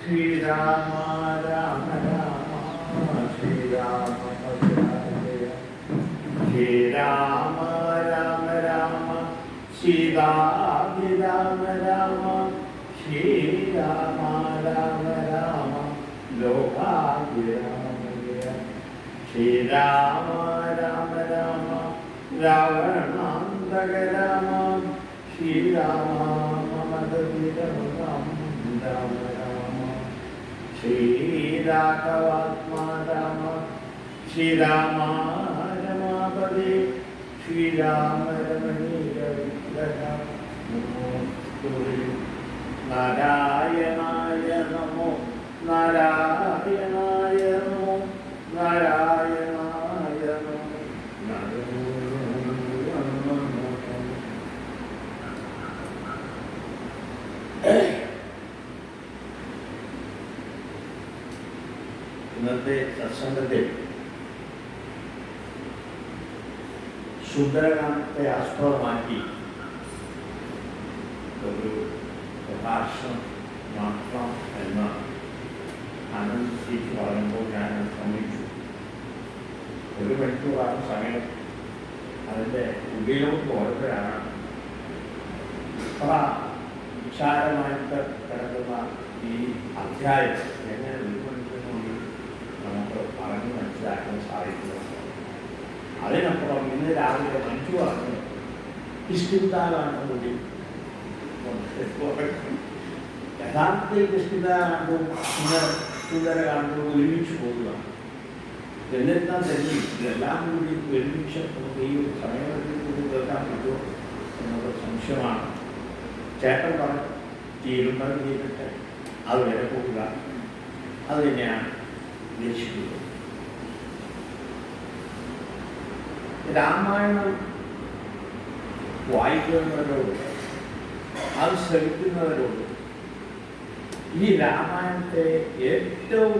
ശ്രീരാമ രാമ രാമ ശ്രീരാമ രാമ രാമ സീതാഭിരാമ രാമ ശ്രീരാമ രാമ രാമ രാവണാന്തക രാമ ശ്രീരാമ മമദീരം രാമ രാമ ശ്രീരാഘവാത്മാ രാമ ശ്രീരാമ രമാപതി ശ്രീരാമ രമണീയ വിഗ്രഹ नमो നാരായണായ നമോ. നാരായണായ ഇന്നത്തെ സത്സംഗത്തിൽ സുന്ദരകാന്തെ ആസ്പദമാക്കി ഒരു പ്രഭാഷണം മാത്രം എന്ന് ആനന്ദിച്ച് പറയുമ്പോൾ ഞാൻ ശ്രമിച്ചു ഒരു മണിക്കൂറാണ് സമയം അതിന്റെ ഉപയോഗം ഓരോരുത്തരാണ്. അത്ര വിശാലമായിട്ട് കിടക്കുന്ന ഈ അധ്യായം എങ്ങനെ മനസ്സിലാക്കാൻ സാധിക്കുന്നത് അതിനപ്പുറം ഇന്ന് രാവിലെ മഞ്ജു പറഞ്ഞു കിഷ്കിന്താകാന്ഡം കൂടി യഥാർത്ഥത്തിൽ കിഷ്കിന്താകാന്ഡവും സുന്ദര സുന്ദരകാന്ഡവും ഒരുമിച്ച് പോകുക എന്നിരുന്നാൽ തന്നെ ഇതെല്ലാം കൂടി ഒരുമിച്ച് നമുക്ക് ഈ ഒരു സമയത്തിൽ കൂടി കേൾക്കാൻ പറ്റുമോ എന്നുള്ള സംശയമാണ്. ചേട്ടൻ പറഞ്ഞു തീരുമാനം ചെയ്തിട്ട് അത് വരെ പോകുക. അത് തന്നെയാണ് ഉദ്ദേശിക്കുന്നത്. രാമായണം വായിക്കുന്നവരോട് അത് ശ്രമിക്കുന്നവരോട് ഈ രാമായണത്തെ ഏറ്റവും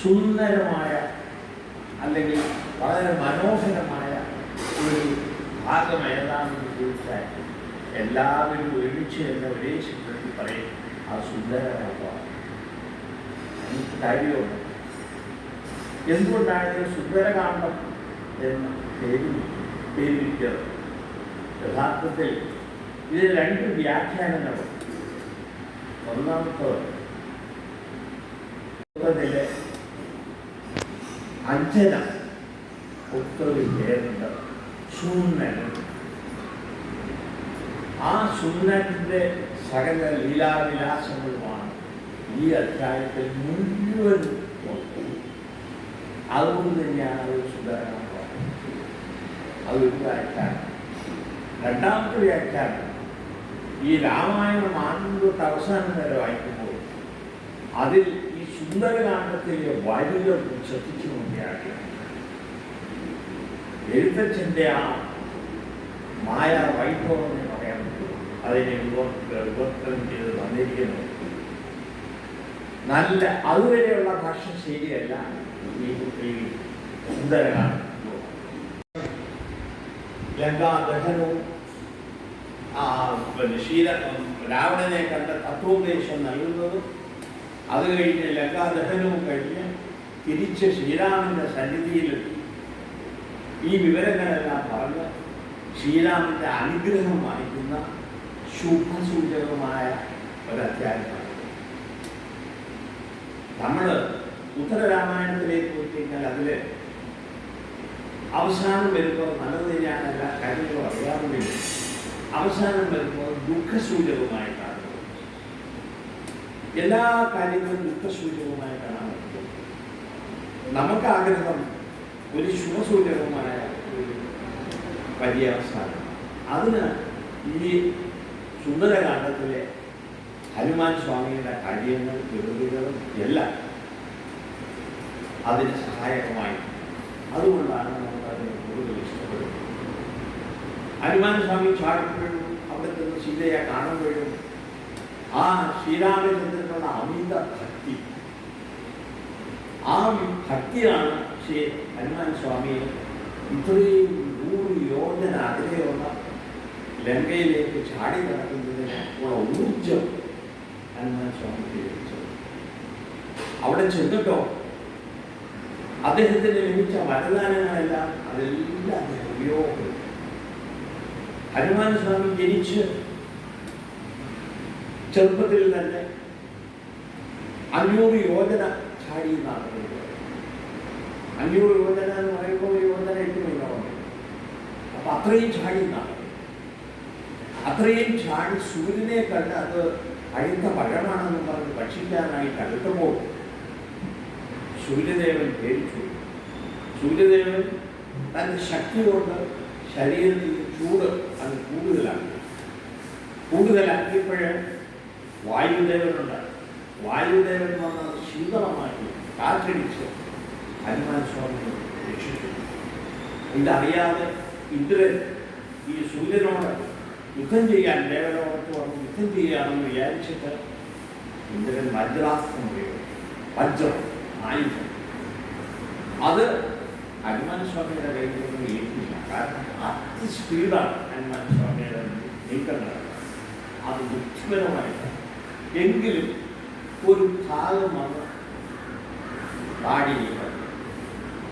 സുന്ദരമായ അല്ലെങ്കിൽ വളരെ മനോഹരമായ ഒരു ഭാഗം ഏതാണെന്ന് ചോദിച്ചാൽ എല്ലാവരും ഒരുമിച്ച് തന്നെ ഒരേ ചിത്രത്തിൽ പറയും സുന്ദരമായ എനിക്ക് കാര്യമുണ്ട് എന്തുകൊണ്ടാണ് സുന്ദരകാന്ഡം എന്ന് പേര് പേരിട്ടത് യഥാർത്ഥത്തിൽ ഇത് രണ്ട് വ്യാഖ്യാനങ്ങളുണ്ട് ഒന്നാമത്തത് ഇതിലെ അഞ്ജന ഒത്തൊരു പേരുണ്ട്. സുന്നൻ ആ ശൂന്യത്തിന്റെ സകല ലീലാവിലാസങ്ങളുമാണ് ഈ അധ്യായത്തിൽ മുഴുവൻ അതുകൊണ്ട് തന്നെയാണ് അത് സുന്ദരമാണ് അതൊരു വ്യാഖ്യാനം. രണ്ടാമത്തെ വ്യാഖ്യാനം ഈ രാമായണം തൊട്ട് അവസാനം വരെ വായിക്കുമ്പോൾ അതിൽ ഈ സുന്ദരകാന്ഡത്തിലെ വരികൾ ശ്രദ്ധിച്ചു നോക്കിയാണ് എഴുത്തച്ഛന്റെ ആ മായ വൈഭവം എന്ന് പറയാൻ അതിനെ വിവർത്ത- വിവർത്തനം ചെയ്ത് വന്നിരിക്കുന്നു നല്ല അതുവരെയുള്ള ഭാഷ ശരിയല്ല ഈ ഈ സുന്ദരകാന്ഡം. ലങ്കാദഹനവും രാവണനെ കണ്ട തത്വോപദേശം നൽകുന്നതും അത് കഴിഞ്ഞ് ലങ്കാദഹനവും കഴിഞ്ഞ് തിരിച്ച് ശ്രീരാമന്റെ സന്നിധിയിലെത്തി ഈ വിവരങ്ങളെല്ലാം പറഞ്ഞ് ശ്രീരാമന്റെ അനുഗ്രഹം വായിക്കുന്ന ശുഭസൂചകമായ ഒരധ്യായമാണ്. നമ്മൾ ഉത്തരരാമായണത്തിലേക്ക് പോയി കഴിഞ്ഞാൽ അതിൽ അവസാനം വരുമ്പോൾ നല്ലത് കാര്യങ്ങളോ കാര്യങ്ങൾ വരും അവസാനം വരുമ്പോൾ ദുഃഖസൂചകമായിട്ടാണ് എല്ലാ കാര്യങ്ങളും ദുഃഖസൂചകമായിട്ടാണ്. നമുക്ക് ആഗ്രഹം ഒരു ശുഭസൂചകമായ ഒരു പര്യവസാനം. അതിന് ഈ സുന്ദരകാന്ഡത്തിലെ ഹനുമാൻ സ്വാമിയുടെ കാര്യങ്ങൾ വിരോധികളും എല്ലാം അതിന് സഹായകമായി. അതുകൊണ്ടാണ് അതിനെ കൂടുതൽ ഇഷ്ടപ്പെടുന്നു ഹനുമാനസ്വാമി ചാടുമ്പോഴും അവിടെ നിന്ന് സീതയെ കാണുമ്പോഴും ആ ശ്രീരാമചന്ദ്രനുള്ള അമിത ഭക്തി. ആ ഭക്തിയാണ് ശ്രീ ഹനുമാൻ സ്വാമിയെ ഇത്രയും നൂറ് യോജന അതിലെയുള്ള ലങ്കയിലേക്ക് ചാടി നടക്കുന്നതിന് ഉള്ള ഊർജം ഹനുമാൻ സ്വാമി ലഭിച്ചത്. അവിടെ ചെന്നിട്ടോ? അദ്ദേഹത്തിന് ലഭിച്ച വരദാനങ്ങളെല്ലാം അതെല്ലാം അദ്ദേഹം ഉപയോഗപ്പെടുത്തി. ഹനുമാൻ സ്വാമി ജനിച്ച് ചെറുപ്പത്തിൽ തന്നെ അഞ്ഞൂറ് യോജന ചാടി എന്നാണ്. അഞ്ഞൂറ് യോജന എന്ന് പറയുമ്പോൾ യോജന എട്ട് അപ്പൊ അത്രയും ചാടി എന്നാണ്. അത്രയും ചാടി സൂര്യനെ കണ്ട് അത് അഴുത്ത പഴമാണെന്ന് പറഞ്ഞ് ഭക്ഷിക്കാനായിട്ട് അടുത്തപ്പോൾ സൂര്യദേവൻ പേടിച്ചു സൂര്യദേവൻ തന്റെ ശക്തി കൊണ്ട് ശരീരത്തിൽ ചൂട് അത് കൂടുതലാക്കി. കൂടുതലാക്കിയപ്പോഴ് വായുദേവനുണ്ട്. വായുദേവൻ വന്ന് ശീതളമാക്കി കാറ്റടിച്ച് ഹനുമാൻ സ്വാമിയെ രക്ഷിച്ചു. ഇതറിയാതെ ഇന്ദ്രൻ ഈ സൂര്യനോട് യുദ്ധം ചെയ്യാൻ ദേവനോടത്ത് വന്ന് യുദ്ധം ചെയ്യാമെന്ന് വിചാരിച്ചിട്ട് ഇന്ദ്രൻ വജ്രാസ്ത്രം ഉപയോഗിച്ചു. വജ്രം. ആയുധം. അത് ഹനുമാൻ സ്വാമിയുടെ കയ്യിലൊന്നും ഏറ്റില്ല. കാരണം അതി സ്പീഡാണ് ഹനുമാൻ സ്വാമിയുടെ നീക്കങ്ങൾ. അത് ബുദ്ധിപരമായിട്ട് എങ്കിലും ഒരു ഭാഗം വന്ന് താടിയിൽ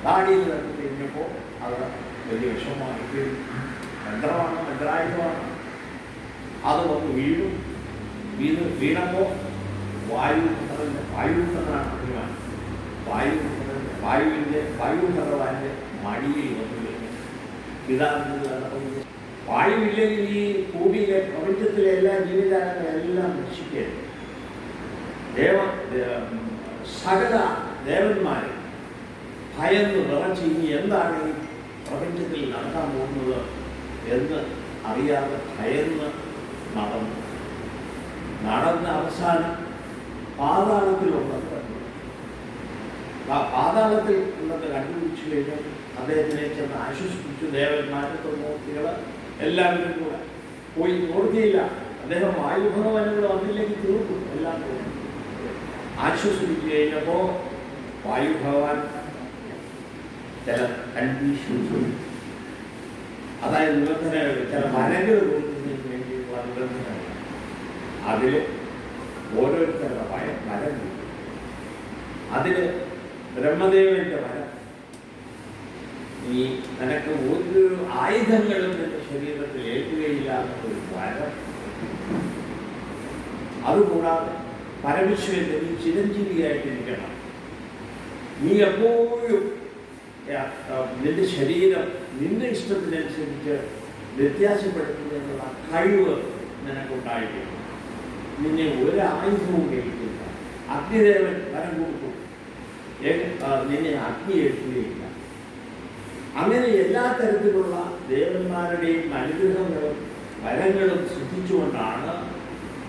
താടിയിൽ കണ്ടു കഴിഞ്ഞപ്പോൾ അത് വലിയ വിഷമമായിട്ട് മന്ത്രമാണ് മന്ത്രായുധമാണ്. അത് വന്ന് വീണു വീണ് വീണപ്പോൾ വായു വായു എന്നാണ് അഭിമാനം വായു വായുവിന്റെ വായു ഭഗവാന്റെ മടിയിൽ വന്നു പിതാവിന്റെ വായുവില്ലെങ്കിൽ ഈ ഭൂമിയിലെ പ്രപഞ്ചത്തിലെ എല്ലാ ജീവജാലങ്ങളെല്ലാം നശിക്കുകയാണ് ദേവ സകല ദേവന്മാരെ ഭയന്ന് വിറച്ച് ഇനി എന്താണ് ഈ പ്രപഞ്ചത്തിൽ നടക്കാൻ പോകുന്നത് എന്ന് അറിയാതെ ഭയന്ന് നടന്നു. നടന്ന അവസാനം ആ പാതാളത്തിൽ ഇന്നത്തെ കണ്ടുപിടിച്ചു കഴിഞ്ഞാൽ അദ്ദേഹത്തിനെ ചെന്ന് ആശ്വസിപ്പിച്ചു. ദേവന്മാരെ തൊണ്ണൂറ്റികൾ എല്ലാവരും കൂടെ പോയി ഓർത്തിയില്ല അദ്ദേഹം വായുഭഗവാനോട് വന്നില്ലെങ്കിൽ തീർക്കും എല്ലാം ആശ്വസിപ്പിച്ചു കഴിഞ്ഞപ്പോൾ വായുഭവാൻ ചില കൺഫ്യൂഷൻസ് അതായത് നിബന്ധനകൾ ചില മരങ്ങൾ കൊടുക്കുന്നതിന് നിബന്ധനകൾ അതിൽ ഓരോരുത്തരുടെ ഭയ മരം അതിൽ ബ്രഹ്മദേവന്റെ വരം. ഈ നിനക്ക് ഒരു ആയുധങ്ങളും നിന്റെ ശരീരത്തിൽ ഏൽക്കുകയില്ല എന്നൊരു വരം. അതുകൂടാതെ പരമേശ്വരൻ നീ ചിരഞ്ജീവിയായിട്ടിരിക്കണം നീ എപ്പോഴും നിന്റെ ശരീരം നിന്റെ ഇഷ്ടത്തിനനുസരിച്ച് വ്യത്യാസപ്പെടുത്തുന്നതിനുള്ള കഴിവ് നിനക്കുണ്ടായിരിക്കണം. നിന്നെ ഒരു ആയുധവും കേൾക്കില്ല അഗ്നിദേവൻ വരം കൊടുക്കും. നിന്നെ അഗ്നി ഏൽക്കുകയില്ല അങ്ങനെ എല്ലാ തരത്തിലുള്ള ദേവന്മാരുടെയും അനുഗ്രഹങ്ങളും വരങ്ങളും ശ്രദ്ധിച്ചുകൊണ്ടാണ്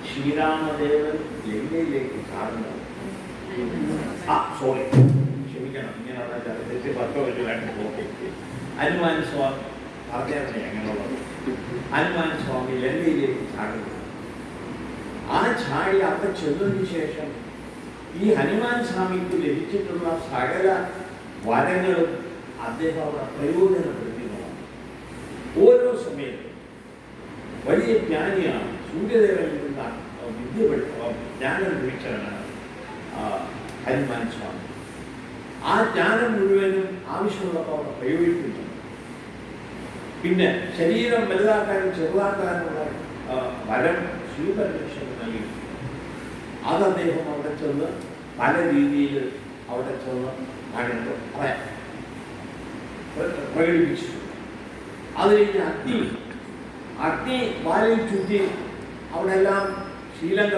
ശ്രീരാമദേവൻ ലങ്കയിലേക്ക് ചാടുന്നത്. ആ സോറി ക്ഷമിക്കണം ഇങ്ങനെ തെറ്റ്. പത്ത് വലുതായിട്ട് പോകും ഹനുമാൻ സ്വാമി പറഞ്ഞാൽ എങ്ങനെയുള്ളത് ഹനുമാൻ സ്വാമി ലങ്കയിലേക്ക് ചാടുന്നു ആ ചാടി അവിടെ ചെന്നതിന് ശേഷം ഈ ഹനുമാൻ സ്വാമിക്ക് ലഭിച്ചിട്ടുള്ള സകല വരങ്ങളും അദ്ദേഹം അവിടെ പ്രയോജനപ്പെടുത്തിയതാണ് ഓരോ സമയത്തും വലിയ ജ്ഞാനിയാണ്. സൂര്യദേവനിൽ നിന്ന് വിദ്യ ജ്ഞാനം ലഭിച്ചവനാണ് ഹനുമാൻ സ്വാമി. ആ ജ്ഞാനം മുഴുവനും ആവശ്യമുള്ളപ്പോൾ അവിടെ പ്രയോഗിക്കുന്നു. പിന്നെ ശരീരം വലുതാക്കാനും ചെറുതാക്കാനുമുള്ള വരം ശിവപരമേശ്വരൻ നൽകി അത് അദ്ദേഹം അവിടെ ചെന്ന് പല രീതിയിൽ അവിടെ ചെന്ന് കാണിട്ട് പറയാം പ്ര- പ്രകടിപ്പിച്ചു. അത് കഴിഞ്ഞ് അഗ്നി അഗ്നി വാലിൽ ചുറ്റി അവിടെ എല്ലാം ശ്രീലങ്ക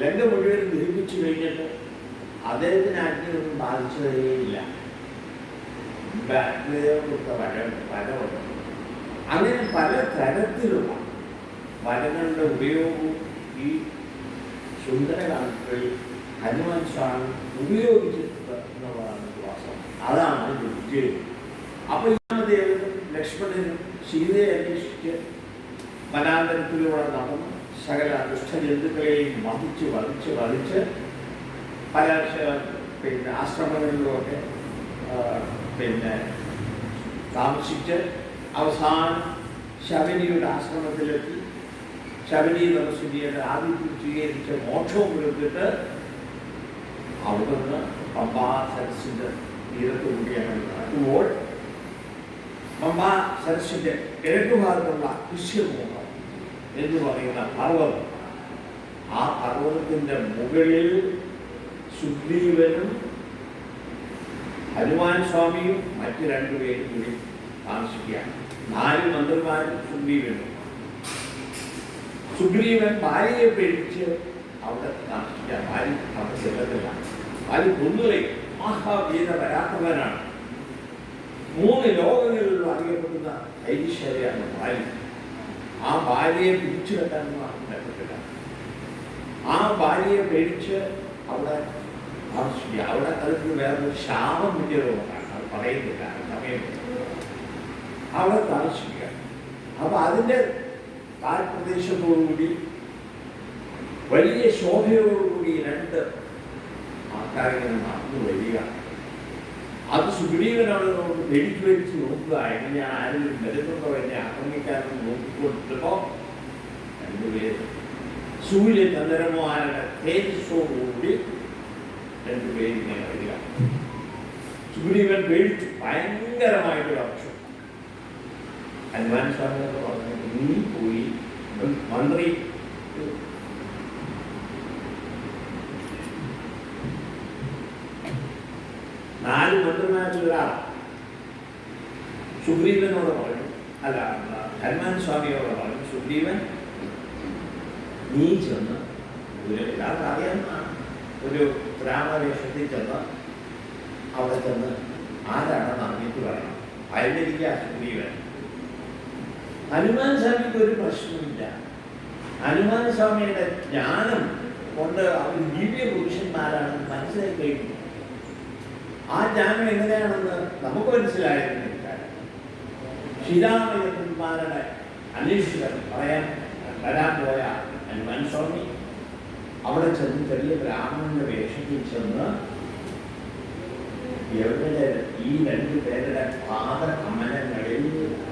ലങ്ക മുഴുവൻ ദഹിപ്പിച്ചു കഴിഞ്ഞിട്ട് അദ്ദേഹത്തിന് അഗ്നി ഒന്നും ബാധിച്ചതേയില്ല വരം വര വരമുണ്ട് അങ്ങനെ പല തരത്തിലുള്ള വരങ്ങളുടെ ഉപയോഗവും ഈ സുന്ദരകാലത്തിൽ ഹനുമാൻ സ്വാമി ഉപയോഗിച്ചിട്ടുണ്ട് എന്നുള്ളതാണ് വിശ്വാസം അതാണ് ബുദ്ധി അപ്പൊ രാമദേവനും ലക്ഷ്മണനും സീതയെ അന്വേഷിച്ച് വനാന്തരത്തിലൂടെ നടന്ന് സകല ദുഷ്ടജന്തുക്കളെയും വധിച്ച് വധിച്ച് വധിച്ച് പല പിന്നെ ആശ്രമങ്ങളിലുമൊക്കെ പിന്നെ താമസിച്ച് അവസാനം ശബരിയുടെ ആശ്രമത്തിലെത്തി. ശബരി തപസ്വിയുടെ ആദിത്യം സ്വീകരിച്ച് മോക്ഷവും കൊടുത്തിട്ട് അവിടുന്ന് പമ്പാ സരസിന്റെ തീരത്ത് കൂടിയാണ് നടക്കുമ്പോൾ പമ്പാ സരസിന്റെ കിഴക്കുഭാഗത്തുള്ള കൃഷ്യമുഖം എന്ന് പറയുന്ന പർവതം. ആ പർവതത്തിന്റെ മുകളിൽ സുഗ്രീവനും ഹനുമാൻ സ്വാമിയും മറ്റു രണ്ടുപേരും കൂടി താമസിക്കുകയാണ്. നാല് മന്ത്രിമാരും സുഗ്രീവനും. സുഗ്രീവൻ ഭാര്യയെ പേടിച്ച് അവിടെ താമസിക്കാൻ ഭാര്യ അവിടെ ചെല്ലത്തില്ല. ഭാര്യ കൊന്നുകളയും. മഹാവീര വരാത്തവനാണ്. മൂന്ന് ലോകങ്ങളിലും അറിയപ്പെടുന്ന ധൈര്യശാലിയാണ് ഭാര്യ. ആ ഭാര്യയെ പിടിച്ചു കെട്ടാനൊന്നും ആർക്കും ആ ഭാര്യയെ പേടിച്ച് അവിടെ താമസിക്കുക. അവിടെ അതിന് വേറൊരു ശാപം വിദ്യകളുണ്ടാണ് അത് പറയുന്നില്ല. സമയം അവിടെ താമസിക്കുക. അപ്പൊ അതിന്റെ താഴ്പ്രദേശത്തോടുകൂടി വലിയ ശോഭയോടുകൂടി രണ്ട് ആൾക്കാരിങ്ങനെ നടന്നു വരിക. അത് സുഗ്രീവനാണ് നമുക്ക് പേടിച്ചു നോക്കുക. എങ്ങനെ ആരെങ്കിലും വരുന്നുണ്ടോ എന്നെ ആക്രമിക്കാനെന്ന് നോക്കിക്കൊണ്ടിരുന്നപ്പോ രണ്ടുപേര് സൂര്യ ചന്ദ്രന്മാരുടെ തേജസ്സോടുകൂടി രണ്ടുപേരിങ്ങനെ വരിക. സുഗ്രീവൻ പേടിച്ചു ഭയങ്കരമായിട്ട് അക്ഷു ഹനുമാൻ സ്വാമിയൊക്കെ പറഞ്ഞു നീ പോയി മന്ത്രി നാല് മന്ത്രിമാരിൽ സുഗ്രീവനോട് പറഞ്ഞു അല്ല ഹനുമാൻ സ്വാമിയോട് പറഞ്ഞു സുഗ്രീവൻ നീ ചെന്ന് ഒരു എല്ലാവർക്കും ഒരു ഗ്രാമവേഷത്തിൽ ചെന്ന് അവിടെ ചെന്ന് ആരാണെന്ന് അറിഞ്ഞിട്ട് പറയണം അയലിരിക്കുക സുഗ്രീവൻ. ഹനുമാൻ സ്വാമിക്ക് ഒരു പ്രശ്നമില്ല ഹനുമാൻ സ്വാമിയുടെ ജ്ഞാനം കൊണ്ട് അവർ ദിവ്യ പുരുഷന്മാരാണെന്ന് മനസ്സിലായി കഴിഞ്ഞു. ആ ജ്ഞാനം എങ്ങനെയാണെന്ന് നമുക്ക് മനസ്സിലായിരുന്നില്ല ശ്രീരാമചന്ദ്രന്മാരുടെ അന്വേഷിക്കാൻ പറയാൻ വരാൻ പോയ ഹനുമാൻ സ്വാമി അവിടെ ചെന്ന് ചെറിയ ബ്രാഹ്മണന്റെ വേഷത്തിൽ ചെന്ന് എവിടെ ഈ രണ്ടു പേരുടെ പാദകമലങ്ങളിൽ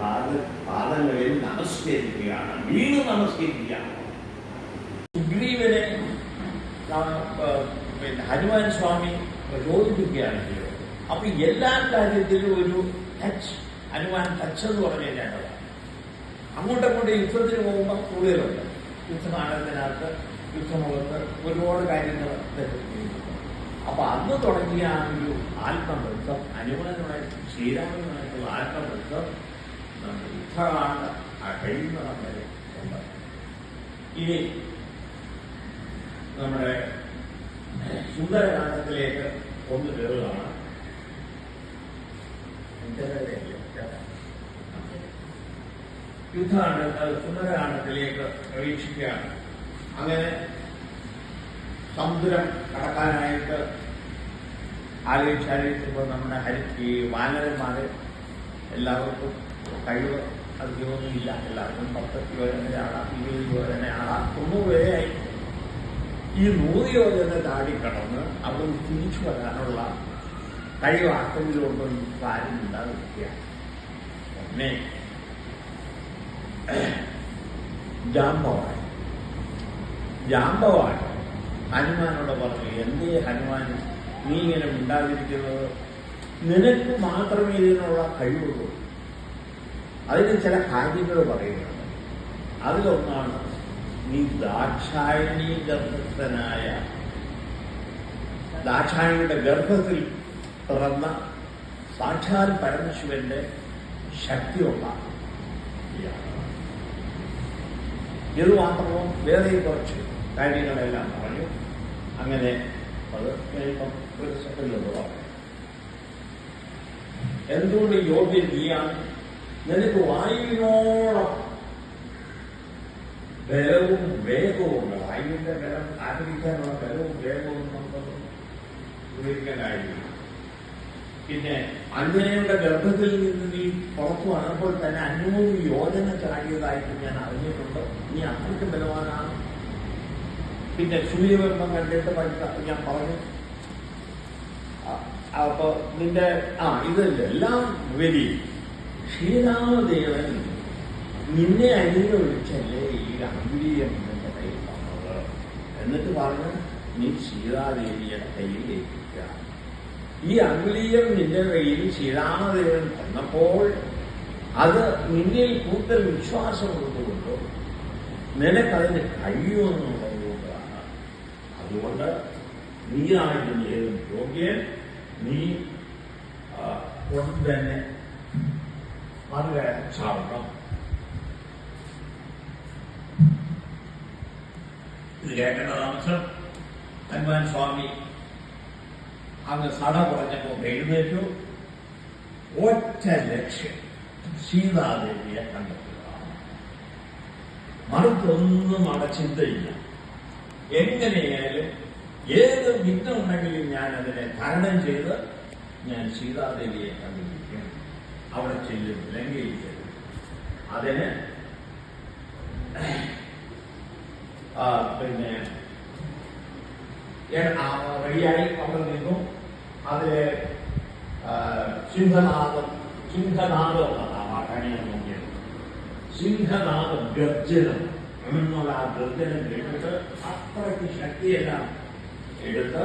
പാദ പാദങ്ങളിൽ നമസ്കരിക്കുകയാണ്. വീണ് നമസ്കരിക്കുകയാണ് സുഗ്രീവനെ പിന്നെ ഹനുമാൻ സ്വാമി പ്രചോദിപ്പിക്കുകയാണ് ചെയ്തത് അപ്പൊ എല്ലാ കാര്യത്തിലും ഒരു ടച്ച് ഹനുമാൻ ടച്ച് എന്ന് പറഞ്ഞു കഴിഞ്ഞാൽ അങ്ങോട്ടങ്ങോട്ട് യുദ്ധത്തിന് പോകുമ്പോൾ കൂടുതലുണ്ട്. യുദ്ധനാടകത്തിനകത്ത് യുദ്ധമുഖത്ത് ഒരുപാട് കാര്യങ്ങൾ ചെയ്യുന്നുണ്ട് അപ്പൊ അന്ന് തുടങ്ങിയ ആ ഒരു ആത്മബന്ധം ഹനുമാനുമായി ശ്രീരാമനുമായിട്ടുള്ള ആത്മബന്ധം യുദ്ധകാണ്ട കഴിയുന്നിടം വരെ ഇനി നമ്മുടെ സുന്ദരകാണ്ഡത്തിലേക്ക് ഒന്ന് കയറുകയാണ്. യുദ്ധകാണ്ഡ സുന്ദരകാണ്ഡത്തിലേക്ക് പ്രവേശിക്കുകയാണ്. അങ്ങനെ സമുദ്രം കടക്കാനായിട്ട് ആലോചിച്ചാലോചിച്ചപ്പോൾ നമ്മുടെ ഹരി ഈ വാനരന്മാരെ എല്ലാവർക്കും കഴിവ് അധികമൊന്നുമില്ല. എല്ലാവർക്കും പത്ത് യോജന ആളാം ഇരുപത് യോജന ആളാം തൊണ്ണൂറ് വരെയായി ഈ നൂറ് യോജന താടിക്കടന്ന് അവിടെ തിരിച്ചു വരാനുള്ള കഴിവ് ആർക്കെങ്കിലുകൊണ്ടൊന്നും കാര്യം ഉണ്ടാകുകയാണ് പിന്നെ ജാമ്പവാൻ ജാമ്പവാൻ ഹനുമാനോട് പറഞ്ഞു എന്തേ ഹനുമാൻ നീ ഇങ്ങനെ ഉണ്ടാതിരിക്കുന്നത് നിനക്ക് മാത്രമേ ഇതിനുള്ള കഴിവുള്ളൂ. അതിന് ചില കാര്യങ്ങൾ പറയുന്നുണ്ട്. അതിലൊന്നാണ് നീ ദാക്ഷായണി ഗർഭസ്ഥനായ ദാക്ഷായണിയുടെ ഗർഭത്തിൽ പിറന്ന സാക്ഷാൽ പരമശിവന്റെ ശക്തിയുള്ള ഇത് മാത്രമോ വേറെ കുറച്ച് കാര്യങ്ങളെല്ലാം പറഞ്ഞു. അങ്ങനെ അത് ഞാനിപ്പം എന്തുകൊണ്ട് യോഗ്യൻ നീയാണ്? നിനക്ക് വായുവിനോളം ബലവും വേഗവും വായുവിന്റെ ബലം ആഗ്രഹിക്കാനുള്ള ബലവും വേഗവും നമുക്ക് ഉപയോഗിക്കാൻ കഴിയില്ല പിന്നെ അഞ്ജനയുടെ ഗർഭത്തിൽ നിന്ന് നീ പുറത്തു വന്നപ്പോൾ തന്നെ അഞ്ഞൂറ് യോജന ചാടിയതായിട്ട് ഞാൻ അറിഞ്ഞിട്ടുണ്ട്. നീ അത്രയ്ക്ക് ബലവാനാണ്. പിന്നെ സൂര്യബന്ധം കണ്ടിട്ട് പഠിത്ത ഞാൻ പറഞ്ഞു. അപ്പൊ നിന്റെ ആ ഇതെല്ലാം ഉപരി ശ്രീരാമദേവൻ നിന്നെ അനുഗ്രഹിച്ചല്ലേ ഈ ഗാംഭീര്യം നിന്റെ കയ്യിൽ തന്നത് എന്നിട്ട് പറഞ്ഞ നീ സീതാദേവിയുടെ കയ്യിൽ ഏൽപ്പിക്കുക ഈ അംഗുലീയം നിന്റെ കയ്യിൽ ശ്രീരാമദേവൻ തന്നപ്പോൾ അത് നിന്നിൽ കൂടുതൽ വിശ്വാസം ഉള്ളതുകൊണ്ടോ നിനക്കതിന് കഴിയുമെന്നുള്ളത് കൊണ്ടാണ് അതുകൊണ്ട് നീയായിരുന്നു ഏതും യോഗ്യൻ. നീ ഉടൻ തന്നെ വളരെ ചാവണം ഇത് കേൾക്കേണ്ട താമസം ഹനുമാൻ സ്വാമി അങ്ങ് സട കുറഞ്ഞപ്പോൾ എഴുന്നേറ്റു. ഒറ്റ ലക്ഷ്യം സീതാദേവിയെ കണ്ടെത്തുക. മറുത്തൊന്നും അവിടെ ചിന്തയില്ല. എങ്ങനെയായാലും ഏത് വിഘ്നമുണ്ടെങ്കിലും ഞാൻ അതിനെ തരണം ചെയ്ത് ഞാൻ സീതാദേവിയെ കണ്ടുപിടിക്കും അവിടെ ചെല്ലും ലങ്കയിൽ ചെല്ലും അതിന് പിന്നെ റെഡിയായി അവിടെ നിന്നു. അതിലെ സിംഹനാഥം സിംഹനാഥം എന്നാണ് ആ വാക്കാണിയെ നോക്കിയത്. സിംഹനാഥം ഗർജനം എന്നുള്ള ആ ഗർജനം കേട്ടിട്ട് അത്രയ്ക്ക് ശക്തിയെല്ലാം എടുത്ത്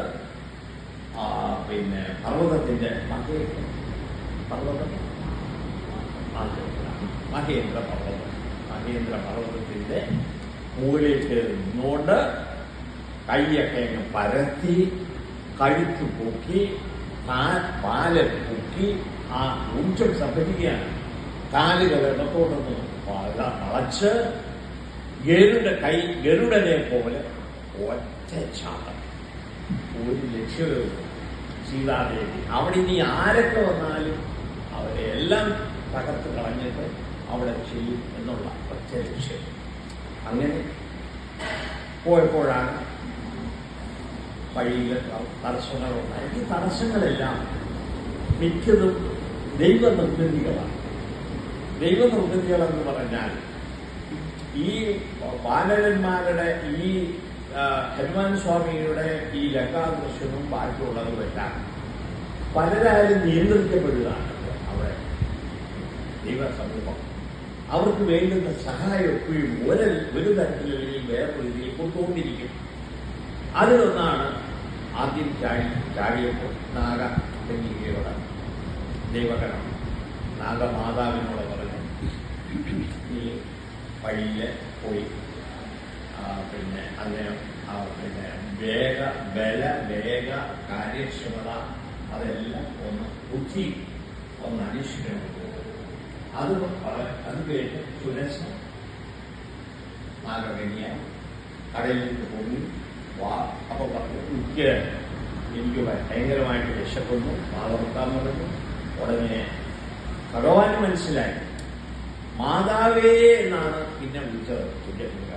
പിന്നെ പർവതത്തിന്റെ മധ്യ പർവതം? മഹേന്ദ്ര പർവതം മഹേന്ദ്ര പർവതത്തിന്റെ കയറി നിന്നുകൊണ്ട് കൈയൊക്കെ അങ്ങ് പരത്തി കഴുത്തു പൊക്കി പാല പൊക്കി ആ ഊർജം സംഭരിക്കുകയാണ്. കാലുകൾ ഇടത്തോട്ടൊന്ന് അളച്ച് ഗരുഡ കൈ ഗരുഡനെ പോലെ ഒറ്റ ചാട്ടം. ഒരു ലക്ഷ്യമേ ഉള്ളൂ സീതാദേവി. അവിടെ ഇനി ആരൊക്കെ വന്നാലും അവരെ എല്ലാം തകർത്ത് കളഞ്ഞിട്ട് അവിടെ ചെയ്യും എന്നുള്ള ഒറ്റ ലക്ഷ്യം അങ്ങനെ പോയപ്പോഴാണ് വഴിയിൽ തടസ്സങ്ങളുണ്ടായി ഈ തടസ്സങ്ങളെല്ലാം മിക്കതും ദൈവനിർബന്ധികളാണ്. ദൈവനിർബന്ധികളെന്ന് പറഞ്ഞാൽ ഈ ബാലരന്മാരുടെ ഈ ഹനുമാൻ സ്വാമിയുടെ ഈ ലങ്കാദർശനവും ബാക്കിയുള്ളതുമെല്ലാം പലരായാലും നിയന്ത്രിക്കപ്പെടുകയാണ്. ദൈവസമൂഹം. അവർക്ക് വേണ്ടുന്ന സഹായം എപ്പോഴും ഒരു ഒരു തരത്തിലല്ലെങ്കിൽ വേറൊരു രീതിയിൽ കൊടുത്തുകൊണ്ടിരിക്കും അതിലൊന്നാണ് ആദ്യം ചാടി ചാടിയപ്പോൾ നാഗ കന്യകയോട് ദൈവകരം നാഗമാതാവിനോട് പറഞ്ഞു ഈ വഴിയിൽ പോയി. പിന്നെ അദ്ദേഹം പിന്നെ വേഗ ബല വേഗ കാര്യക്ഷമത അതെല്ലാം ഒന്ന് ബുദ്ധി ഒന്ന് അന്വേഷിക്കണം അത് അത് കേട്ട് സുരക്ഷ നാഗകന്യ കടയിലേക്ക് പോയി. വാ അപ്പൊ പറഞ്ഞു എനിക്ക് എനിക്ക് ഭയങ്കരമായിട്ട് രക്ഷപ്പെടുന്നു മാതർത്താൻ പറഞ്ഞു ഉടനെ ഭഗവാൻ മനസ്സിലായി. മാതാവേ എന്നാണ് പിന്നെ വിളിച്ചത്. തുല്യത്തിൽ